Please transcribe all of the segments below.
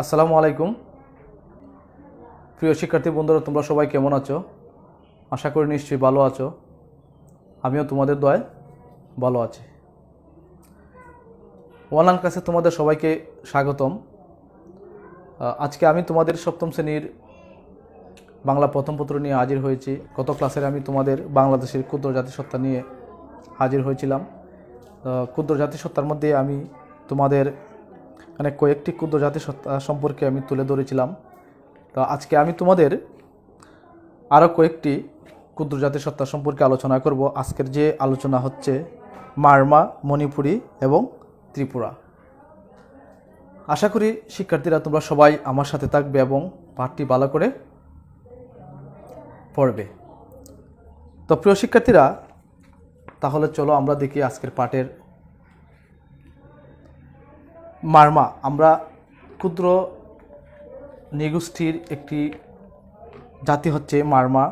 আসসালামু আলাইকুম। প্রিয় শিক্ষার্থী বন্ধুরা, তোমরা সবাই কেমন আছো? আশা করি নিশ্চয়ই ভালো আছো। আমিও তোমাদের দয় ভালো আছি। অনলাইন ক্লাসে তোমাদের সবাইকে স্বাগতম। আজকে আমি তোমাদের সপ্তম শ্রেণির বাংলা প্রথম পত্র নিয়ে হাজির হয়েছি। গত ক্লাসের আমি তোমাদের বাংলাদেশের ক্ষুদ্র জাতিসত্তা নিয়ে হাজির হয়েছিলাম। ক্ষুদ্র জাতিসত্তার মধ্যে আমি তোমাদের মানে কয়েকটি ক্ষুদ্র জাতিসত্তা সম্পর্কে আমি তুলে ধরেছিলাম। তো আজকে আমি তোমাদের আরও কয়েকটি ক্ষুদ্র জাতিসত্তা সম্পর্কে আলোচনা করব। আজকের যে আলোচনা হচ্ছে মারমা, মণিপুরী এবং ত্রিপুরা। আশা করি শিক্ষার্থীরা তোমরা সবাই আমার সাথে থাকবে এবং পাঠটি ভালো করে পড়বে। তো প্রিয় শিক্ষার্থীরা, তাহলে চলো আমরা দেখি আজকের পাঠের মারমা, আমরা ক্ষুদ্র নৃগোষ্ঠীর একটি জাতি হচ্ছে মারমা।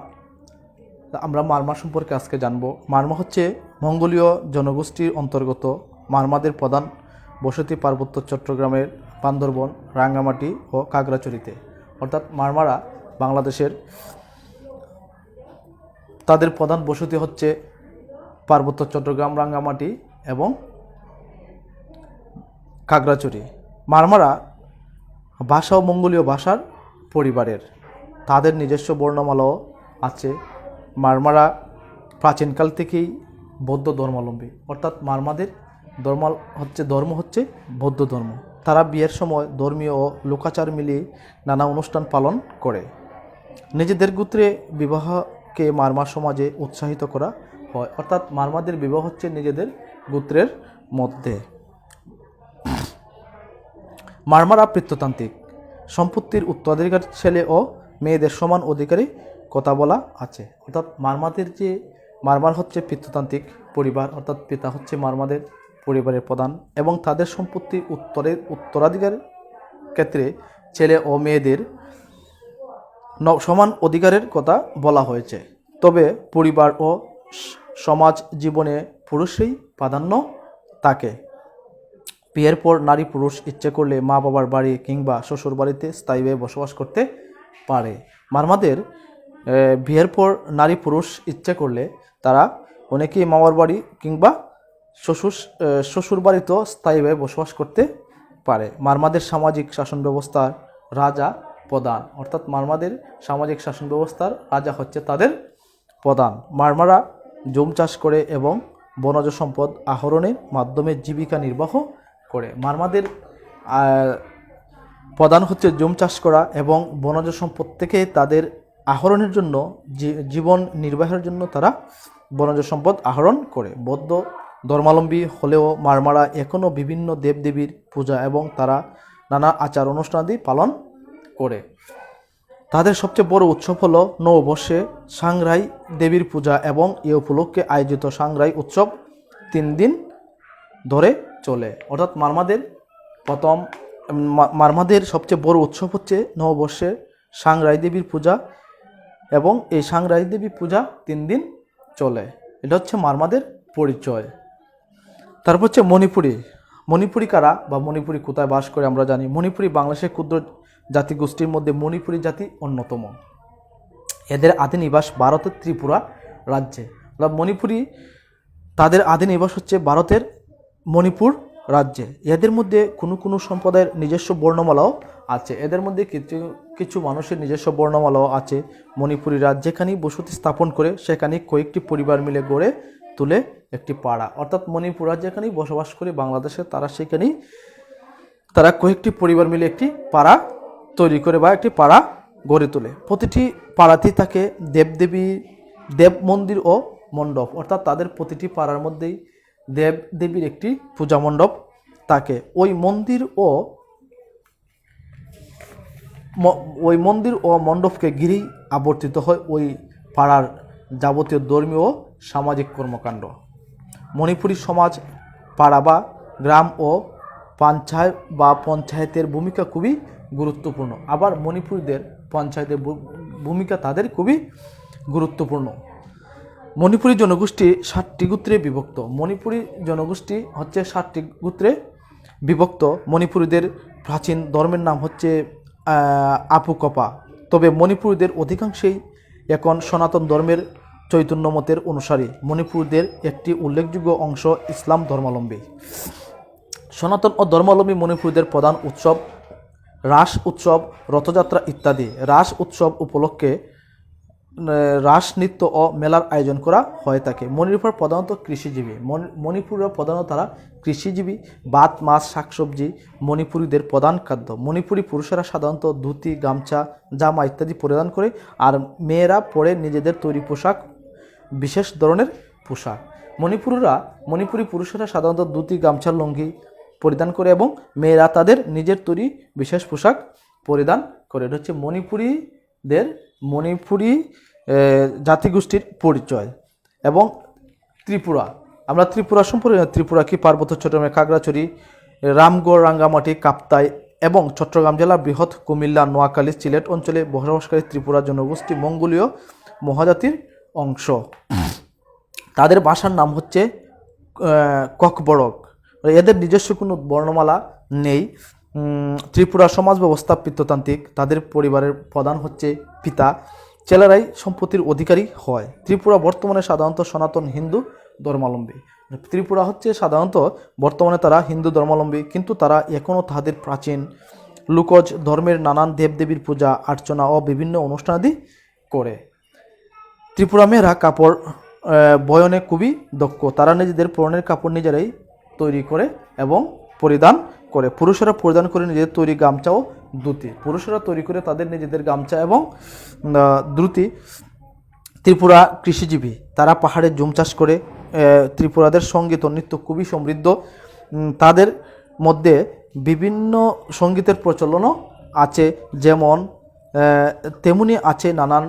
আমরা মারমা সম্পর্কে আজকে জানব। মারমা হচ্ছে মঙ্গোলীয় জনগোষ্ঠীর অন্তর্গত। মারমাদের প্রধান বসতি পার্বত্য চট্টগ্রামের বান্দরবন, রাঙ্গামাটি ও কাগড়াচড়িতে অর্থাৎ মারমারা বাংলাদেশের তাদের প্রধান বসতি হচ্ছে পার্বত্য চট্টগ্রাম, রাঙ্গামাটি এবং কাগড়াচড়ি মারমারা ভাষা ও মঙ্গোলীয় ভাষার পরিবারের। তাদের নিজস্ব বর্ণমালাও আছে। মারমারা প্রাচীনকাল থেকেই বৌদ্ধ ধর্মাবলম্বী। অর্থাৎ মারমাদের ধর্ম হচ্ছে ধর্ম হচ্ছে বৌদ্ধ ধর্ম। তারা বিয়ের সময় ধর্মীয় ও লোকাচার মিলিয়ে নানা অনুষ্ঠান পালন করে। নিজেদের গোত্রে বিবাহকে মারমা সমাজে উৎসাহিত করা হয়। অর্থাৎ মারমাদের বিবাহ হচ্ছে নিজেদের গোত্রের মধ্যে। মারমারা পিতৃতান্ত্রিক সম্পত্তির উত্তরাধিকার ছেলে ও মেয়েদের সমান অধিকারী কথা বলা আছে। অর্থাৎ মারমাদের যে, মারমার হচ্ছে পিতৃতান্ত্রিক পরিবার, অর্থাৎ পিতা হচ্ছে মারমাদের পরিবারের প্রধান এবং তাদের সম্পত্তি উত্তরের উত্তরাধিকার ক্ষেত্রে ছেলে ও মেয়েদের সমান অধিকারের কথা বলা হয়েছে। তবে পরিবার ও সমাজ জীবনে পুরুষই প্রাধান্য থাকে। বিয়ের পর নারী পুরুষ ইচ্ছে করলে মা বাবার বাড়ি কিংবা শ্বশুর বাড়িতে স্থায়ীভাবে বসবাস করতে পারে। মারমাদের বিয়ের পর নারী পুরুষ ইচ্ছে করলে তারা অনেকেই মামার বাড়ি কিংবা শ্বশুর শ্বশুর বাড়িতেও স্থায়ীভাবে বসবাস করতে পারে। মারমাদের সামাজিক শাসন ব্যবস্থার রাজা প্রধান। অর্থাৎ মারমাদের সামাজিক শাসন ব্যবস্থার রাজা হচ্ছে তাদের প্রধান। মারমারা জম চাষ করে এবং বনজ সম্পদ আহরণের মাধ্যমে জীবিকা নির্বাহ করে। মারমাদের প্রধান হচ্ছে জম চাষ করা এবং বনজ সম্পদ থেকে তাদের আহরণের জন্য জীবন নির্বাহের জন্য তারা বনজ সম্পদ আহরণ করে। বৌদ্ধ ধর্মাবলম্বী হলেও মারমারা এখনও বিভিন্ন দেবদেবীর পূজা এবং তারা নানা আচার অনুষ্ঠানাদি পালন করে। তাদের সবচেয়ে বড় উৎসব হলো নববর্ষে সাংরাই দেবীর পূজা এবং এ উপলক্ষে আয়োজিত সাংরাই উৎসব তিন দিন ধরে চলে। অর্থাৎ মারমাদের প্রথম মারমাদের সবচেয়ে বড় উৎসব হচ্ছে নববর্ষে সাংরাই দেবীর পূজা এবং এই সাংরাই দেবী পূজা তিন দিন চলে। এটা হচ্ছে মারমাদের পরিচয়। তারপর হচ্ছে মণিপুরী। মণিপুরী কারা বা মণিপুরী কোথায় বাস করে আমরা জানি। মণিপুরী বাংলাদেশের ক্ষুদ্র জাতিগোষ্ঠীর মধ্যে মণিপুরী জাতি অন্যতম। এদের আদি নিবাস ভারতের ত্রিপুরা রাজ্যে। মণিপুরী তাদের আদি নিবাস হচ্ছে ভারতের মণিপুর রাজ্যে। এদের মধ্যে কোনো কোনো সম্প্রদায়ের নিজস্ব বর্ণমালাও আছে। এদের মধ্যে কিছু কিছু মানুষের নিজস্ব বর্ণমালাও আছে মণিপুরীরা যেখানেই বসতি স্থাপন করে, সেখানে কয়েকটি পরিবার মিলে গড়ে তুলে একটি পাড়া। অর্থাৎ মণিপুর মণিপুরা যেখানেই বসবাস করে বাংলাদেশে, তারা সেখানেই, তারা কয়েকটি পরিবার মিলে একটি পাড়া তৈরি করে বা একটি পাড়া গড়ে তোলে। প্রতিটি পাড়াতেই থাকে দেবদেবী, দেব মন্দির ও মণ্ডপ। অর্থাৎ তাদের প্রতিটি পাড়ার মধ্যেই দেব দেবীর একটি পূজা মণ্ডপ থাকে ওই মন্দির ও ওই মন্দির ও মণ্ডপকে ঘিরেই আবর্তিত হয় ওই পাড়ার যাবতীয় ধর্মীয় ও সামাজিক কর্মকাণ্ড। মণিপুরী সমাজ, পাড়া বা গ্রাম ও পঞ্চায়েত বা পঞ্চায়েতের ভূমিকা খুবই গুরুত্বপূর্ণ। আবার মণিপুরীদের পঞ্চায়েতের ভূমিকা তাদের খুবই গুরুত্বপূর্ণ। মণিপুরী জনগোষ্ঠী সাতটি গোত্রে বিভক্ত। মণিপুরী জনগোষ্ঠী হচ্ছে সাতটি গোত্রে বিভক্ত। মণিপুরীদের প্রাচীন ধর্মের নাম হচ্ছে আপুকপা। তবে মণিপুরীদের অধিকাংশেই এখন সনাতন ধর্মের চৈতন্য মতের অনুসারী। মণিপুরীদের একটি উল্লেখযোগ্য অংশ ইসলাম ধর্মাবলম্বী। সনাতন ও ধর্মাবলম্বী মণিপুরীদের প্রধান উৎসব রাস উৎসব, রথযাত্রা ইত্যাদি। রাস উৎসব উপলক্ষে রাস, নৃত্য ও মেলার আয়োজন করা হয়ে থাকে মণিপুর প্রধানত কৃষিজীবী। মণি- মণিপুররা প্রধানত তারা কৃষিজীবী। ভাত মাছ, শাকসবজি, মণিপুরীদের প্রধান খাদ্য। মণিপুরী পুরুষেরা সাধারণত ধুতি, গামছা, জামা ইত্যাদি পরিধান করে আর মেয়েরা পরে নিজেদের তৈরি পোশাক, বিশেষ ধরনের পোশাক। মণিপুররা, মণিপুরী পুরুষেরা সাধারণত ধুতি, গামছা, লুঙ্গি পরিধান করে এবং মেয়েরা তাদের নিজের তৈরি বিশেষ পোশাক পরিধান করে। এটা হচ্ছে মণিপুরীদের, মণিপুরী জাতিগোষ্ঠীর পরিচয় এবং ত্রিপুরা। আমরা ত্রিপুরা সম্পর্কে ত্রিপুরা কি পার্বত্য চট্টগ্রামের খাগড়াছড়ি, রামগড়, রাঙ্গামাটি, কাপ্তাই এবং চট্টগ্রাম জেলার বৃহৎ কুমিল্লা, নোয়াখালী, সিলেট অঞ্চলে বসবাসকারী ত্রিপুরা জনগোষ্ঠী মঙ্গোলীয় মহাজাতির অংশ। তাদের ভাষার নাম হচ্ছে ককবরক। এদের নিজস্ব কোনো বর্ণমালা নেই। ত্রিপুরা সমাজ ব্যবস্থা পিত্ততান্ত্রিক তাদের পরিবারের প্রধান হচ্ছে পিতা। ছেলেরাই সম্পত্তির অধিকারী হয়। ত্রিপুরা বর্তমানে সাধারণত সনাতন হিন্দু ধর্মাবলম্বী। ত্রিপুরা হচ্ছে সাধারণত বর্তমানে তারা হিন্দু ধর্মাবলম্বী, কিন্তু তারা এখনও তাদের প্রাচীন লুকজ ধর্মের নানান দেবদেবীর পূজা, অর্চনা ও বিভিন্ন অনুষ্ঠানাদি করে। ত্রিপুরা মেয়েরা কাপড় বয়নে খুবই দক্ষ। তারা নিজেদের পরনের কাপড় নিজেরাই তৈরি করে এবং পরিধান করে। পুরুষেরা পরিধান করে নিজেদের তৈরি গামছা ধুতি। পুরুষেরা তৈরি করে তাদের নিজেদের গামছা এবং ধুতি ত্রিপুরা কৃষিজীবী। তারা পাহাড়ে জুম চাষ করে ত্রিপুরাদের সংগীত নৃত্য খুবই সমৃদ্ধ। তাদের মধ্যে বিভিন্ন সঙ্গীতের প্রচলনও আছে, যেমন তেমনি আছে নানান,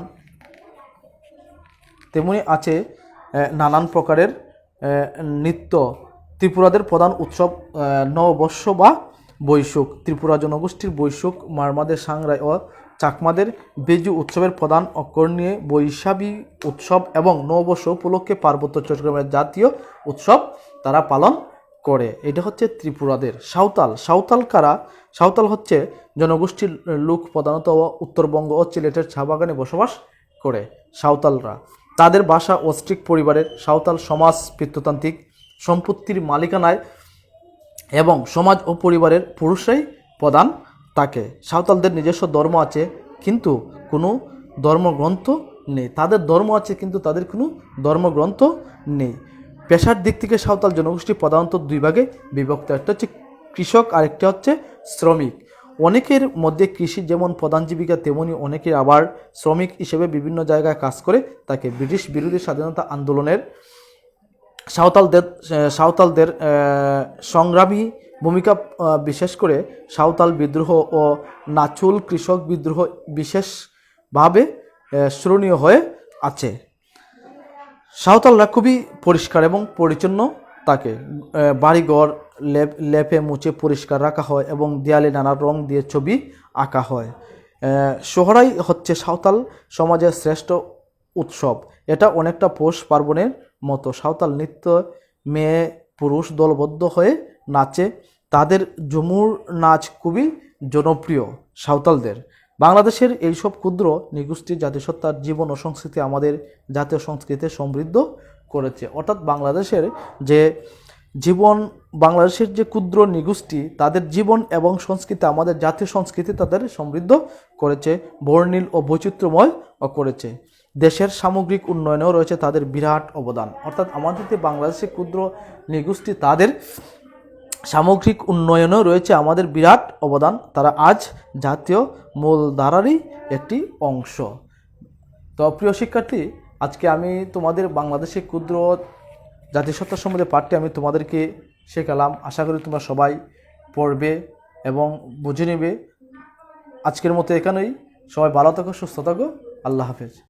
তেমনি আছে নানান প্রকারের নৃত্য। ত্রিপুরাদের প্রধান উৎসব নববর্ষ বা বৈশুক ত্রিপুরা জনগোষ্ঠীর বৈশুক মারমাদের সাংরাই ও চাকমাদের বেজু উৎসবের প্রধান অক্ষর নিয়ে বৈশাখী উৎসব এবং নববর্ষ উপলক্ষে পার্বত্য চট্টগ্রামের জাতীয় উৎসব তারা পালন করে। এটা হচ্ছে ত্রিপুরাদের সাঁওতাল। সাঁওতাল কারা? সাঁওতাল হচ্ছে জনগোষ্ঠীর লোক প্রধানত উত্তরবঙ্গ ও সিলেটের চা বাগানে বসবাস করে সাঁওতালরা। তাদের বাসা অস্ট্রিক পরিবারের সাঁওতাল সমাজ পিত্ততান্ত্রিক সম্পত্তির মালিকানায় এবং সমাজ ও পরিবারের পুরুষরাই প্রধান থাকে সাঁওতালদের নিজস্ব ধর্ম আছে, কিন্তু কোনো ধর্মগ্রন্থ নেই। তাদের ধর্ম আছে, কিন্তু তাদের কোনো ধর্মগ্রন্থ নেই। পেশার দিক থেকে সাঁওতাল জনগোষ্ঠী প্রধানত দুই ভাগে বিভক্ত। একটা হচ্ছে কৃষক আর একটা হচ্ছে শ্রমিক। অনেকের মধ্যে কৃষি যেমন প্রধান জীবিকা, তেমনি অনেকের আবার শ্রমিক হিসেবে বিভিন্ন জায়গায় কাজ করে তাকে ব্রিটিশ বিরোধী স্বাধীনতা আন্দোলনের সাঁওতালদের সাঁওতালদের সংগ্রামী ভূমিকা বিশেষ করে সাঁওতাল বিদ্রোহ ও নাচুল কৃষক বিদ্রোহ বিশেষভাবে স্মরণীয় হয়ে আছে। সাঁওতালরা খুবই পরিষ্কার এবং পরিচ্ছন্ন আহ, বাড়িঘর লেপ লেপে মুছে পরিষ্কার রাখা হয় এবং দেয়ালে নানা রং দিয়ে ছবি আঁকা হয়। সোহরাই হচ্ছে সাঁওতাল সমাজের শ্রেষ্ঠ উৎসব। এটা অনেকটা পৌষ পার্বণের মতো সাঁওতাল নৃত্য মেয়ে পুরুষ দলবদ্ধ হয়ে নাচে। তাদের ঝুমুর নাচ খুবই জনপ্রিয় সাঁওতালদের। বাংলাদেশের এইসব ক্ষুদ্র নিগোষ্ঠী জাতিসত্তার জীবন ও সংস্কৃতি আমাদের জাতীয় সংস্কৃতি সমৃদ্ধ করেছে। অর্থাৎ বাংলাদেশের যে জীবন, বাংলাদেশের যে ক্ষুদ্র নিগোষ্ঠী, তাদের জীবন এবং সংস্কৃতি আমাদের জাতীয় সংস্কৃতি তাদের সমৃদ্ধ করেছে, বর্ণিল ও বৈচিত্র্যময় করেছে। দেশের সামগ্রিক উন্নয়নেও রয়েছে তাদের বিরাট অবদান। অর্থাৎ আমাদের যে বাংলাদেশের ক্ষুদ্র নিগোষ্ঠী তাদের সামগ্রিক উন্নয়নেও রয়েছে আমাদের বিরাট অবদান। তারা আজ জাতীয় মূলধারারই একটি অংশ। তো প্রিয় শিক্ষার্থী, আজকে আমি তোমাদের বাংলাদেশের ক্ষুদ্র জাতিসত্তা সম্বন্ধে পাঠটি আমি তোমাদেরকে শেখালাম। আশা করি তোমরা সবাই পড়বে এবং বুঝে নেবে। আজকের মতো এখানেই। সবাই ভালো থাকো, সুস্থ থাকো। আল্লাহ হাফেজ।